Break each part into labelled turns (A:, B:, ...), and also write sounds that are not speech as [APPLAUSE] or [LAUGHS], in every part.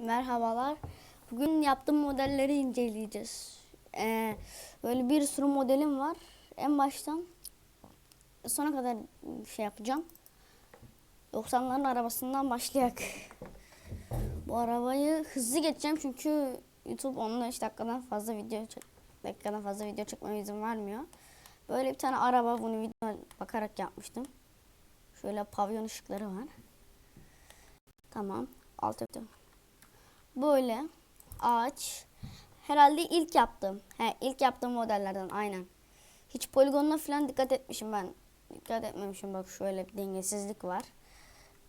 A: Merhabalar. Bugün yaptığım modelleri inceleyeceğiz. Ee, böyle bir sürü modelim var. En baştan sona kadar şey yapacağım. 90'ların arabasından başlayak. Bu arabayı hızlı geçeceğim çünkü YouTube 15 dakikadan fazla video çek dakikadan fazla video çekmeme izin vermiyor. Böyle bir tane araba bunu video bakarak yapmıştım. Şöyle pavyon ışıkları var. Tamam. Alt ettim. Böyle ağaç. Herhalde ilk yaptığım. He, ilk yaptığım modellerden aynen. Hiç poligonuna falan dikkat etmişim ben. Dikkat etmemişim bak şöyle bir dengesizlik var.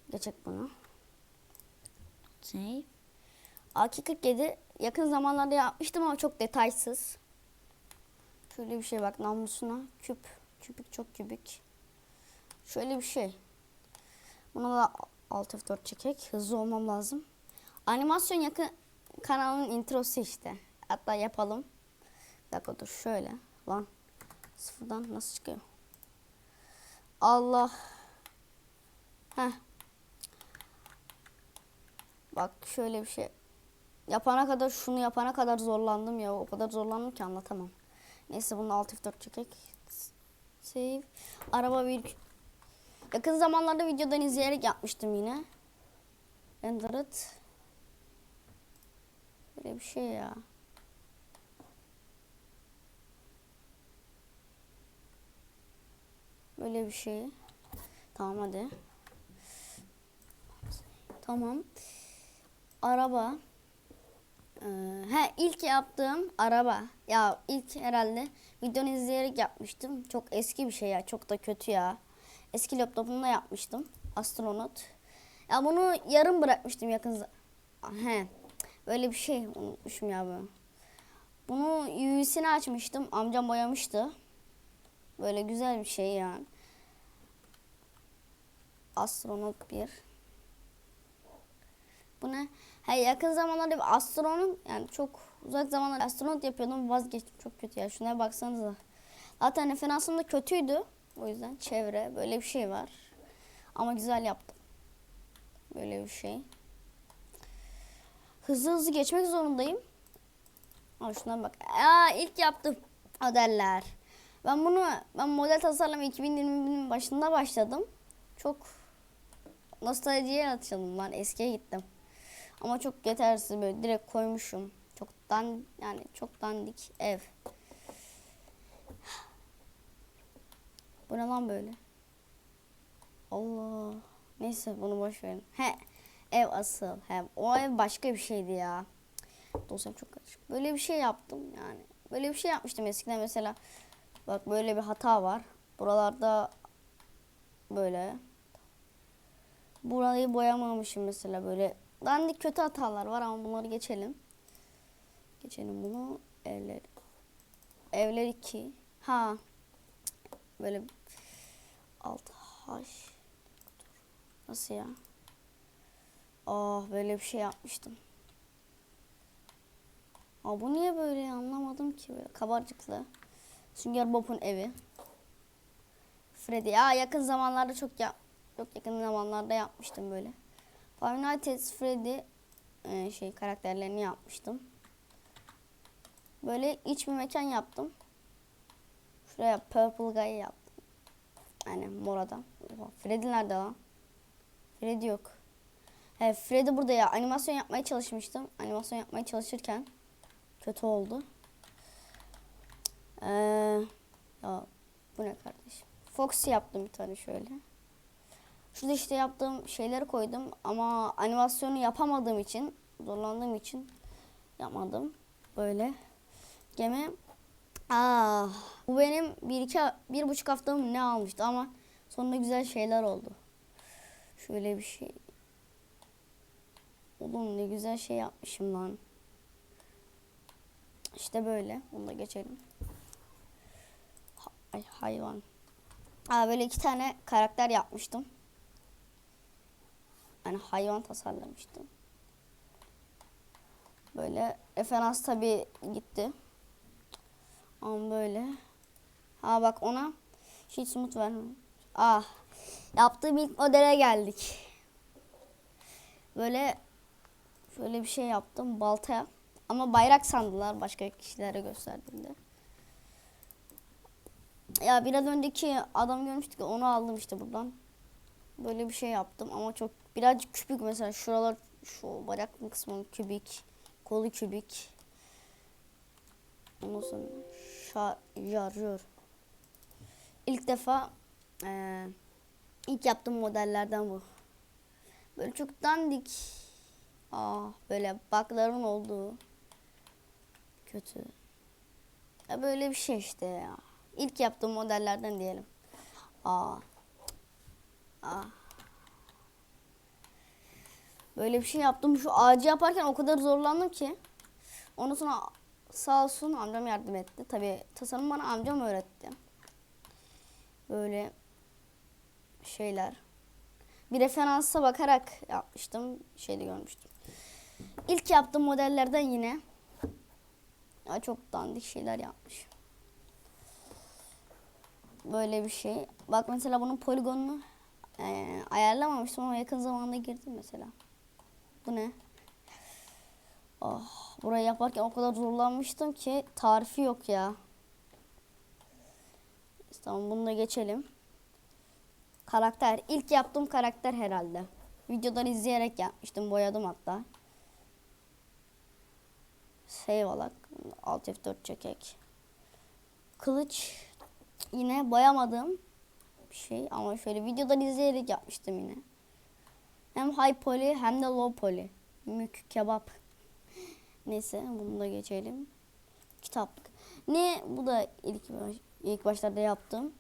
A: Geçek bunu. Şey. AK-47 yakın zamanlarda yapmıştım ama çok detaysız. Şöyle bir şey bak namlusuna küp. Küpük çok kübük. Şöyle bir şey. Buna da alt F4 çekek. Hızlı olmam lazım. Animasyon yakın kanalının introsu işte. Hatta yapalım. Bir dakika dur şöyle. Lan sıfırdan nasıl çıkıyor? Allah. Heh. Bak şöyle bir şey. Yapana kadar şunu yapana kadar zorlandım ya. O kadar zorlandım ki anlatamam. Neyse bunu alt F4 çekek. Save. Araba bir Yakın zamanlarda videodan izleyerek yapmıştım yine. Ender it. Böyle bir şey ya. Böyle bir şey. Tamam hadi. Tamam. Araba. Ee, he ilk yaptığım araba. Ya ilk herhalde videonu izleyerek yapmıştım. Çok eski bir şey ya. Çok da kötü ya. Eski laptopumda yapmıştım. Astronot. Ya bunu yarım bırakmıştım yakın He. Böyle bir şey unutmuşum ya ben. Bunu UV'sini açmıştım. Amcam boyamıştı. Böyle güzel bir şey yani. Astronot 1. Bu ne? He, yakın zamanlarda bir astronot yani çok uzak zamanlarda astronot yapıyordum vazgeçtim çok kötü ya şuna baksanıza. Zaten referansım da kötüydü. O yüzden çevre böyle bir şey var. Ama güzel yaptım. Böyle bir şey. Hızlı hızlı geçmek zorundayım. Ama şuna bak. Aa ilk yaptım modeller. Ben bunu ben model tasarlama 2020'nin başında başladım. Çok nostaljiye atışalım lan eskiye gittim. Ama çok yetersiz böyle direkt koymuşum. Çok dan yani çok dandik ev. Bu ne lan böyle? Allah. Neyse bunu boş verin. He. Ev asıl. He. O ev başka bir şeydi ya. Dosyam çok karışık. Böyle bir şey yaptım yani. Böyle bir şey yapmıştım eskiden mesela. Bak böyle bir hata var. Buralarda böyle. Burayı boyamamışım mesela böyle. Dandik kötü hatalar var ama bunları geçelim. Geçelim bunu. Evler. Evler 2. Ha. Böyle alt haş. Nasıl ya? Ah böyle bir şey yapmıştım. Aa bu niye böyle anlamadım ki böyle kabarcıklı. Sünger Bob'un evi. Freddy. Ya yakın zamanlarda çok yap çok yakın zamanlarda yapmıştım böyle. Five Nights Freddy e, şey karakterlerini yapmıştım. Böyle iç bir mekan yaptım. Şuraya Purple Guy yaptım. Yani mor adam. Freddy nerede lan? Freddy yok. He, Freddy burada ya. Animasyon yapmaya çalışmıştım. Animasyon yapmaya çalışırken kötü oldu. Ee, ya bu ne kardeşim? Fox yaptım bir tane şöyle. Şurada işte yaptığım şeyleri koydum ama animasyonu yapamadığım için, zorlandığım için yapmadım. Böyle. Gemi Ah, bu benim bir iki bir buçuk haftamı ne almıştı ama sonunda güzel şeyler oldu. Şöyle bir şey. Oğlum ne güzel şey yapmışım lan. İşte böyle. Bunu da geçelim. Ay hayvan. Aa, böyle iki tane karakter yapmıştım. Yani hayvan tasarlamıştım. Böyle referans tabi gitti. Ama böyle. Ha bak ona hiç smooth vermem. Ah. Yaptığım ilk modele geldik. Böyle Şöyle bir şey yaptım baltaya. Ama bayrak sandılar başka kişilere gösterdiğimde. Ya biraz önceki adam görmüştük onu aldım işte buradan. Böyle bir şey yaptım ama çok birazcık kübik mesela şuralar şu bacak kısmı kübik, kolu kübik. Ondan sonra şarjör. İlk defa eee, ilk yaptığım modellerden bu. Böyle çok dandik. Aa, böyle bakların olduğu. Kötü. Ya böyle bir şey işte ya. İlk yaptığım modellerden diyelim. Aa. Aa. Böyle bir şey yaptım. Şu ağacı yaparken o kadar zorlandım ki. Ondan sonra sağ olsun amcam yardım etti. Tabi tasarım bana amcam öğretti. Böyle şeyler. Bir referansa bakarak yapmıştım. Şeyde görmüştüm. İlk yaptığım modellerden yine ya çok dandik şeyler yapmış. Böyle bir şey. Bak mesela bunun poligonunu eee, ayarlamamıştım ama yakın zamanda girdim mesela. Bu ne? Oh, burayı yaparken o kadar zorlanmıştım ki tarifi yok ya. Tamam bunu da geçelim. Karakter. İlk yaptığım karakter herhalde. Videodan izleyerek yapmıştım. Boyadım hatta. Seyvalak. Alt F4 çekek. Kılıç. Yine boyamadım bir şey ama şöyle videodan izleyerek yapmıştım yine. Hem high poly hem de low poly. Mük kebap. [LAUGHS] Neyse bunu da geçelim. Kitaplık. Ne bu da ilk baş, ilk başlarda yaptım.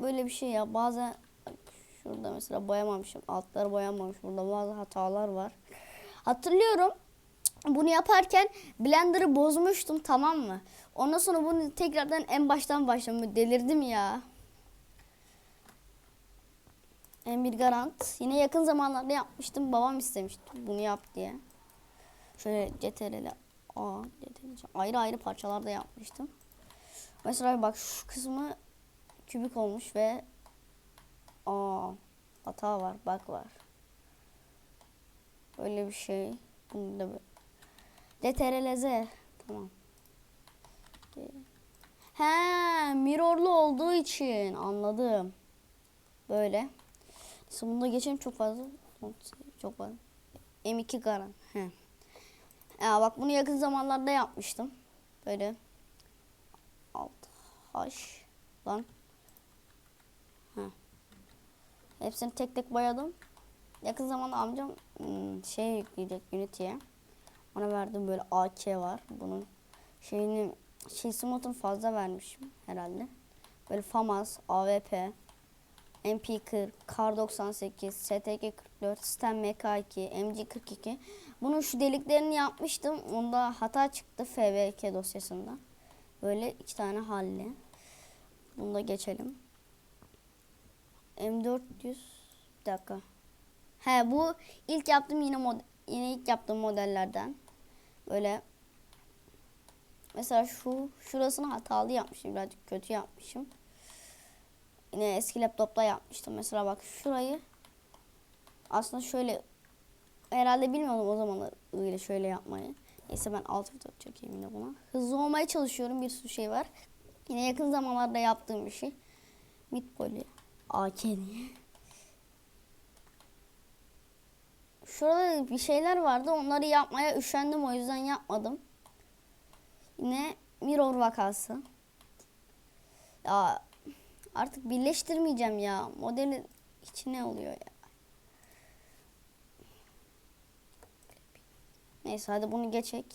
A: Böyle bir şey ya bazen şurada mesela boyamamışım. Altları boyamamış. Burada bazı hatalar var. Hatırlıyorum. Bunu yaparken blender'ı bozmuştum tamam mı? Ondan sonra bunu tekrardan en baştan başladım. Delirdim ya. M1 Garant. Yine yakın zamanlarda yapmıştım. Babam istemişti bunu yap diye. Şöyle CTRL A ayrı ayrı parçalarda yapmıştım. Mesela bak şu kısmı kübik olmuş ve Aa hata var, bak var. Öyle bir şey. Bunu da CTRL-Z. Tamam. He, mirrorlu olduğu için anladım. Böyle. Neyse bunu geçelim çok fazla. Çok fazla. M2 Garan. He. Ya bak bunu yakın zamanlarda yapmıştım. Böyle. Alt. Haş. Lan. He. Hepsini tek tek boyadım. Yakın zamanda amcam hmm, şey yükleyecek Unity'ye. Ona verdim böyle AK var. Bunun şeyini şey smotunu fazla vermişim herhalde. Böyle FAMAS, AWP, MP40, Kar 98, STG 44, Stem MK2, MG42. Bunun şu deliklerini yapmıştım. Onda hata çıktı FVK dosyasında. Böyle iki tane halli. Bunu da geçelim. M400 bir dakika. He bu ilk yaptığım yine mod yine ilk yaptığım modellerden. Böyle mesela şu şurasını hatalı yapmışım birazcık kötü yapmışım. Yine eski laptopta yapmıştım. Mesela bak şurayı aslında şöyle herhalde bilmiyordum o zamanlar öyle şöyle yapmayı. Neyse ben alt video çekeyim yine buna. Hızlı olmaya çalışıyorum. Bir sürü şey var. Yine yakın zamanlarda yaptığım bir şey. Mid poly. AK diye. Şurada bir şeyler vardı. Onları yapmaya üşendim. O yüzden yapmadım. Yine mirror vakası. Ya artık birleştirmeyeceğim ya. Modelin içine oluyor ya. Neyse hadi bunu geçek.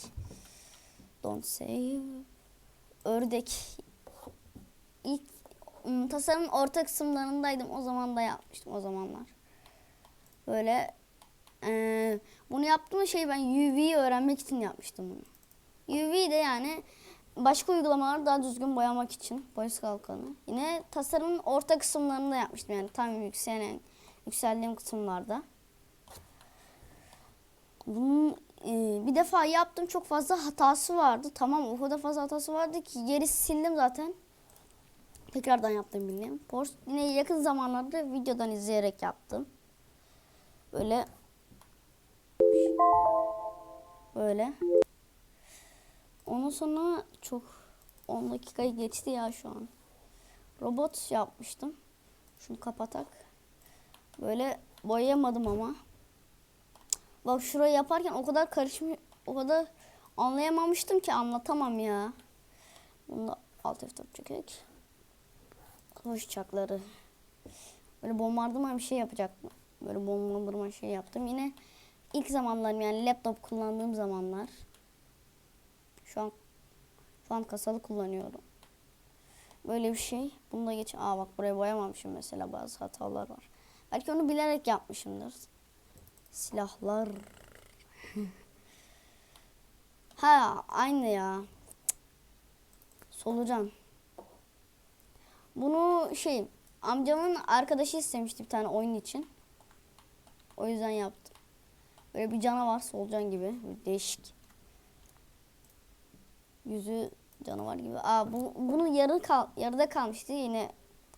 A: Don't save. Ördek. İlk ım, tasarımın orta kısımlarındaydım. O zaman da yapmıştım o zamanlar. Böyle eee, bunu yaptığım şey ben UV'yi öğrenmek için yapmıştım bunu. UV de yani başka uygulamaları daha düzgün boyamak için boyası kalkanı. Yine tasarımın orta kısımlarında yapmıştım yani tam yükselen yükseldiğim kısımlarda. Bunun e, bir defa yaptım çok fazla hatası vardı. Tamam o kadar fazla hatası vardı ki geri sildim zaten. Tekrardan yaptım bildiğim. Porsche yine yakın zamanlarda videodan izleyerek yaptım. Böyle Böyle. Ondan sonra çok 10 dakikayı geçti ya şu an. Robot yapmıştım. Şunu kapatak. Böyle boyayamadım ama. Bak şurayı yaparken o kadar karışmış, o kadar anlayamamıştım ki anlatamam ya. Bunu da alt F4 çekek. Hoş uçakları. Böyle bombardıman bir şey yapacaktım. Böyle bombardıman şey yaptım. Yine ilk zamanlarım yani laptop kullandığım zamanlar. Şu an şu an kasalı kullanıyorum. Böyle bir şey. Bunu da geç. Aa bak buraya boyamamışım mesela bazı hatalar var. Belki onu bilerek yapmışımdır. Silahlar. [LAUGHS] ha aynı ya. Solucan. Bunu şey amcamın arkadaşı istemişti bir tane oyun için. O yüzden yaptım. Böyle bir canavar solucan gibi. Böyle değişik. Yüzü canavar gibi. Aa bu bunun yarı kal yarıda kalmıştı yine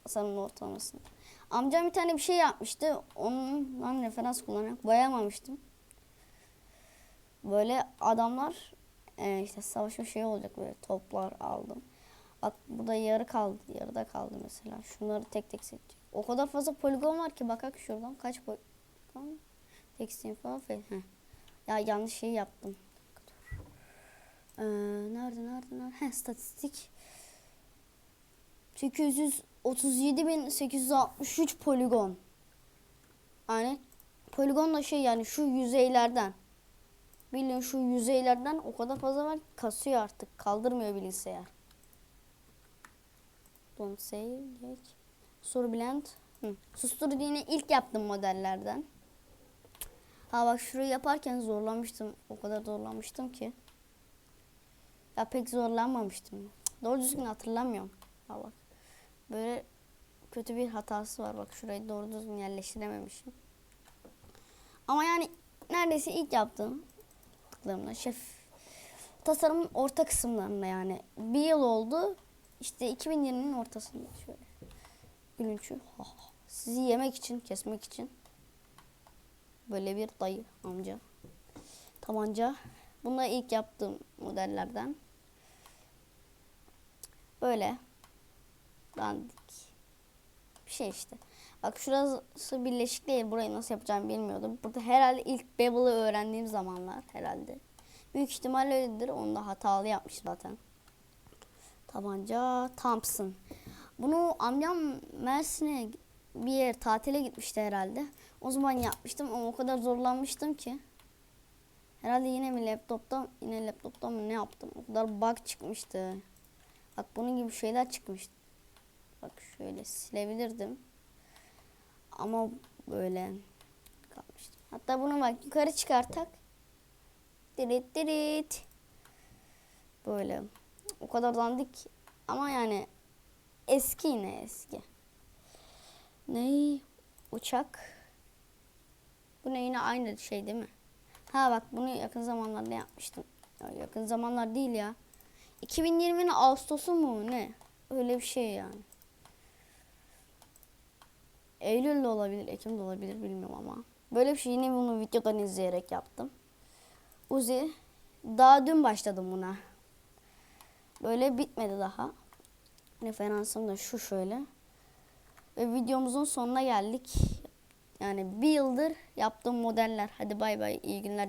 A: tasarımın ortalamasında. Amcam bir tane bir şey yapmıştı. Ondan referans kullanarak boyamamıştım. Böyle adamlar e, işte savaşma şey olacak böyle toplar aldım. Bak burada yarı kaldı. Yarıda kaldı mesela. Şunları tek tek seçecek. O kadar fazla poligon var ki bakak şuradan kaç poligon? Tekstil falan. Heh. Ya yanlış şey yaptım. Ee, nerede nerede nerede? Heh, statistik. 837.863 poligon. Yani poligon da şey yani şu yüzeylerden. Bilin şu yüzeylerden o kadar fazla var kasıyor artık. Kaldırmıyor bilgisayar. Don't say. Soru blend. Hı. Susturucu yine ilk yaptığım modellerden. Ha bak şurayı yaparken zorlanmıştım. O kadar zorlanmıştım ki. Ya pek zorlanmamıştım. Doğru düzgün hatırlamıyorum. Ha bak. Böyle kötü bir hatası var. Bak şurayı doğru düzgün yerleştirememişim. Ama yani neredeyse ilk yaptığım tıklarımda şef tasarımın orta kısımlarında yani bir yıl oldu. İşte 2020'nin ortasında şöyle. Gülünçü. Sizi yemek için, kesmek için. Böyle bir dayı amca. Tabanca. Bunlar ilk yaptığım modellerden. Böyle. Dandik. Bir şey işte. Bak şurası birleşik değil. Burayı nasıl yapacağımı bilmiyordum. Burada herhalde ilk Bevel'ı öğrendiğim zamanlar herhalde. Büyük ihtimalle öyledir. Onu da hatalı yapmış zaten. Tabanca Thompson. Bunu amcam Mersin'e bir yer tatile gitmişti herhalde. O zaman yapmıştım ama o kadar zorlanmıştım ki. Herhalde yine mi laptoptan yine laptoptan mı ne yaptım? O kadar bug çıkmıştı. Bak bunun gibi şeyler çıkmıştı. Bak şöyle silebilirdim. Ama böyle kalmıştı. Hatta bunu bak yukarı çıkartak. Dirit dirit. Böyle. O kadar dandik ama yani eski yine eski. Ney? Uçak. Bu ne yine aynı şey değil mi? Ha bak bunu yakın zamanlarda yapmıştım. Ya yakın zamanlar değil ya. 2020'nin Ağustos'u mu ne? Öyle bir şey yani. Eylül de olabilir, Ekim de olabilir bilmiyorum ama. Böyle bir şey yine bunu videodan izleyerek yaptım. Uzi. Daha dün başladım buna. Böyle bitmedi daha. Referansım da şu şöyle. Ve videomuzun sonuna geldik. Yani bir yıldır yaptığım modeller. Hadi bay bay iyi günler.